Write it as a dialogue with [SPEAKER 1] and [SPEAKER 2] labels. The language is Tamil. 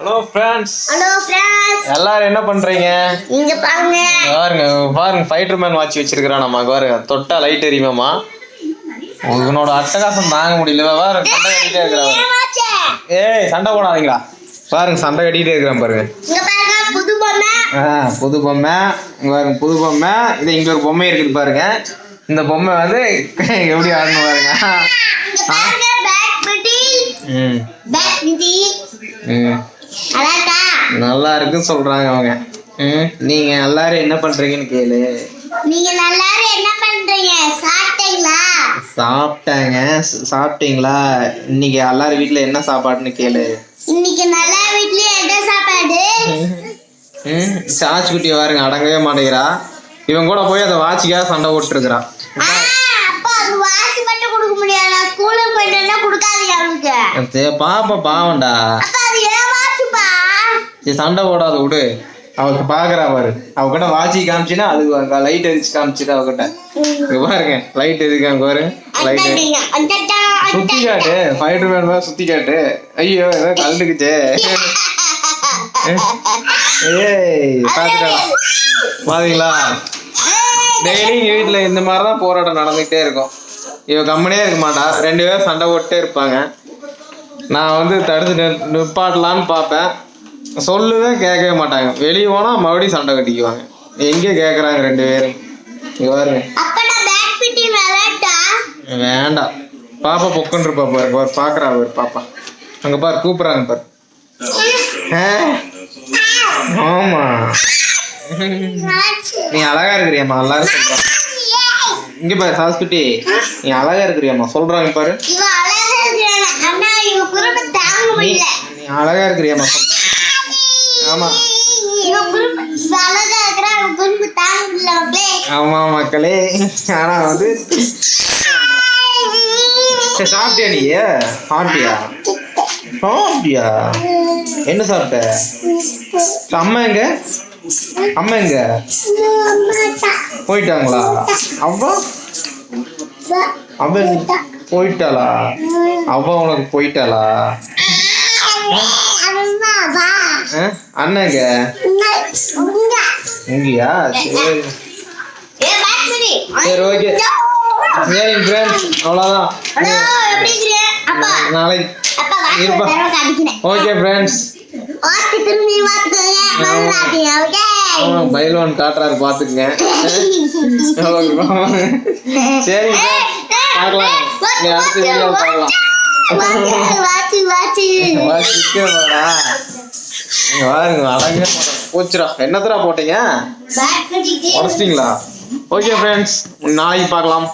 [SPEAKER 1] ஹலோ ஃப்ரெண்ட்ஸ்
[SPEAKER 2] ஹலோ ஃப்ரெண்ட்ஸ்
[SPEAKER 1] எல்லாரும் என்ன பண்றீங்க?
[SPEAKER 2] இங்க பாருங்க.
[SPEAKER 1] பாருங்க பாருங்க ஃபைட்டர் மேன் வாட்ச் வச்சிருக்கிறான் நம்ம பாருங்க. தொட்டா லைட் எரியுமாமா உன்னோட அட்டகாசம் தாங்க முடியல. பாருங்க சண்டை கட்டிட்டே இருக்கிறான். ஏய் சண்டை போடாதீங்களா பாருங்க சண்டை கட்டிட்டே இருக்கிறான் பாருங்க.
[SPEAKER 2] இங்க பாருங்க புது பொம்மை.
[SPEAKER 1] ஆ புது பொம்மை. இங்க பாருங்க புது பொம்மை. இது இங்க ஒரு பொம்மை இருக்குது பாருங்க. இந்த பொம்மை வந்து எப்படி ஆடணும் பாருங்க? ம்.
[SPEAKER 2] பிட்டி.
[SPEAKER 1] ம். நல்லா இருக்குன்னு சொல்றாங்க அவங்க. நீங்க எல்லாரும் என்ன பண்றீங்கன்னு கேளு.
[SPEAKER 2] நீங்க எல்லாரும் என்ன பண்றீங்க? சாப்பிட்டீங்களா?
[SPEAKER 1] சாப்பிட்டாங்க. சாப்பிட்டீங்களா? இன்னைக்கு எல்லாரும் வீட்ல என்ன சாப்பாடுன்னு கேளு.
[SPEAKER 2] இன்னைக்கு நல்லா வீட்லயே என்ன சாப்பாடு?
[SPEAKER 1] சாச்சு குட்டி பாருங்க அடங்கவே மாட்டேங்கிறா. இவன் கூட போய் அந்த வாட்சிக்காக சண்டை போட்டுருக்குறா
[SPEAKER 2] ஆ, அப்பா அது
[SPEAKER 1] சரி சண்டை போடாத விடு. அவளுக்கு பாக்குறா பாரு. அவகிட்ட வாட்சி காமிச்சினா அது லைட் எரிச்சு காமிச்சிட்டு அவகிட்ட. பாருங்க லைட் எதுக்காங்க பாரு? லைட்
[SPEAKER 2] அந்தட்டிங்க, அந்தட்டா,
[SPEAKER 1] சுத்தி. காட்டு ஃபைட்டர் மேன் மாதிரி சுத்தி காட்டு ஐயோ ஏதோ கலந்துக்குச்சே ஏய் பாத்துட்டா பாத்தீங்களா? டெய்லி வீட்டுல இந்த மாதிரி தான் போராட்டம் நடந்துகிட்டே இருக்கும். இவ கம்மனே இருக்க மாட்டா. ரெண்டு பேரும் சண்டை போட்டுட்டே இருப்பாங்க. நான் வந்து தடுத்து நிப்பாட்டலான்னு பார்ப்பேன். சொல்லுவேன் கேட்கவே மாட்டாங்க. வெளியே போனா மறுபடியும் சண்டை கட்டிக்குவாங்க. எங்கே கேட்குறாங்க ரெண்டு பேரும்? இங்க பாருங்க வேண்டாம். பாப்பா பொக்குன்னு இருப்பா பாரு. பாரு பாக்குறா பாரு பாப்பா. அங்க பாரு கூப்பிடுறாங்க பாரு? ஆமா. நீ அழகா இருக்கிறியம்மா எல்லாரும் சொல்றாங்க இங்க பாரு சாஸ்குட்டி நீ அழகா இருக்கிறியம்மா சொல்றாங்க பாரு. நீ அழகா இருக்கிறியம்மா சொல்றாங்க ஆமா. ஆமா மக்களே. ஆனா வந்து சாப்பிட்டியா நீ? சாப்பிட்டியா? சாப்பிட்டியா? என்ன சாப்பிட்ட? அம்மா எங்க? அம்மா எங்க? போயிட்டாங்களா? அவ்வா அவ எங்க? போயிட்டாளா? அவ உனக்கு போயிட்டாளா? எங்க இங்கயா? சரி. சரி ஓகே சரி ஃப்ரெண்ட்ஸ் அவ்வளோதான் நாளைக்கு இருப்பா. ஓகே ஃப்ரெண்ட்ஸ் பைலோன் காட்டுறாரு பார்த்துக்குங்க சரி பார்க்கலாம். நீ அடுத்த வீடியோ பார்க்கலாம். இங்க பாருங்க அழகே போச்சுடா. என்னத்தடா போட்டீங்க? உடச்சிட்டிங்களா? ஓகே ஃப்ரெண்ட்ஸ் நாளைக்கு பார்க்கலாம்.